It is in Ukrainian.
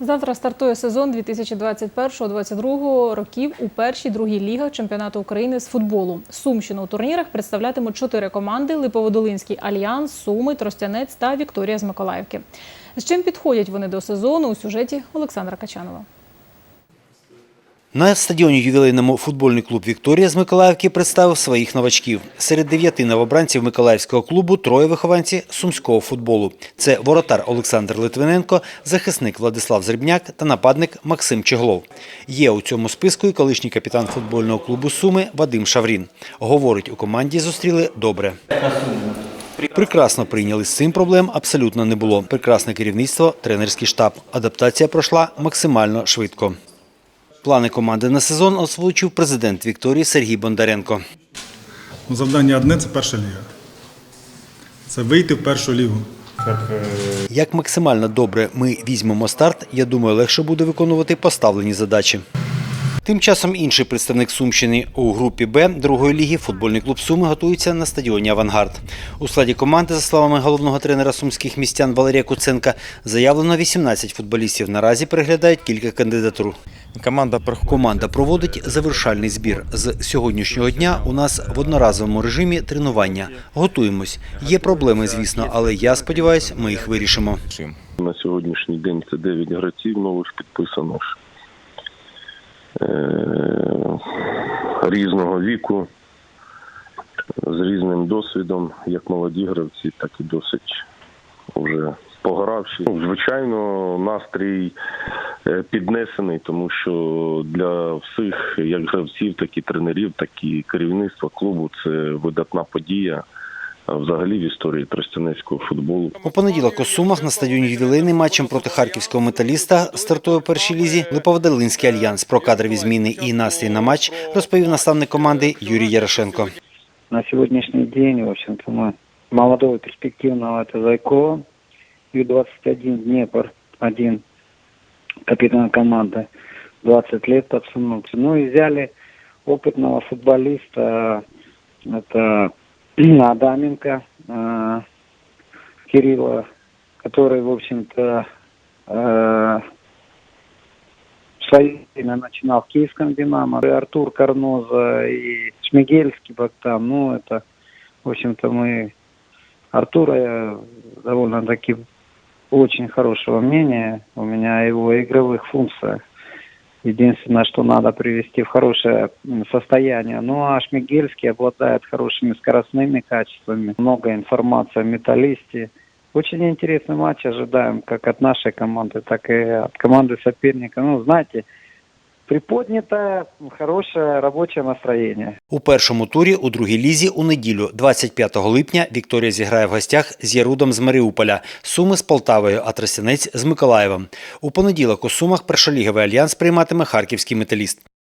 Завтра стартує сезон 2021-2022 років у першій другій лігах чемпіонату України з футболу. Сумщину у турнірах представлятимуть чотири команди: Липоводолинський альянс, Суми, Тростянець та Вікторія з Миколаївки. З чим підходять вони до сезону у сюжеті Олександра Качанова. На стадіоні ювілейному футбольний клуб Вікторія з Миколаївки представив своїх новачків. Серед дев'яти новобранців Миколаївського клубу троє вихованці сумського футболу. Це воротар Олександр Литвиненко, захисник Владислав Зрібняк та нападник Максим Чеглов. Є у цьому списку і колишній капітан футбольного клубу Суми Вадим Шаврін. Говорить, у команді зустріли добре. Прекрасно прийняли з цим проблем абсолютно не було. Прекрасне керівництво, тренерський штаб. Адаптація пройшла максимально швидко. Плани команди на сезон озвучив президент Вікторії Сергій Бондаренко. Ну, Завдання одне це перша ліга. Це вийти в першу лігу. Як максимально добре ми візьмемо старт, я думаю, легше буде виконувати поставлені задачі. Тим часом інший представник Сумщини у групі Б другої ліги футбольний клуб Суми готується на стадіоні Авангард. У складі команди, за словами головного тренера сумських містян Валерія Куценка, заявлено 18 футболістів. Наразі переглядають кілька кандидатур. Команда. Команда проводить завершальний збір. З сьогоднішнього дня у нас в одноразовому режимі тренування. Готуємось. Є проблеми, звісно, але я сподіваюся, ми їх вирішимо. На сьогоднішній день це 9 гравців нових підписано ж. Е, різного віку, з різним досвідом, як молоді гравці, так і досить вже погоравші. Ну, Звичайно, настрій піднесений, тому що для всіх, як гравців, так і тренерів, так і керівництва клубу це видатна подія. Взагалі в історії тростянецького футболу. У понеділок у Сумах на стадіоні ювілейним матчем проти харківського металіста стартує у першій лізі Липоводолинський альянс. Про кадрові зміни і настрій на матч розповів наставник команди Юрій Ярошенко. на сегодняшний день, в общем-то, мы молодого перспективного это Зайко, Ю-21 Днепр, один капитан команды, 20 лет пацану. Ну и взяли опытного футболиста, это Адаменко э, Кирилла, который, в общем-то, э, в свое время начинал в Киевском «Динамо». И Артур Карноза, и Шмигельский Бактам. Ну, это, в общем-то, мы Артура я довольно-таки очень хорошего мнения у меня о его игровых функциях. Единственное, что надо привести в хорошее состояние. Ну, а Шмигельский обладает хорошими скоростными качествами. Много информации о металлисте. Очень интересный матч ожидаем как от нашей команды, так и от команды соперника. Ну, знаете, приподнятое, хорошее рабочее настроение. У першому турі у другій лізі у неділю, 25 липня, Вікторія зіграє в гостях з Ярудом з Маріуполя, Суми з Полтавою, а Тростянець з Миколаєвом. У понеділок у Сумах першоліговий альянс прийматиме харківський металіст.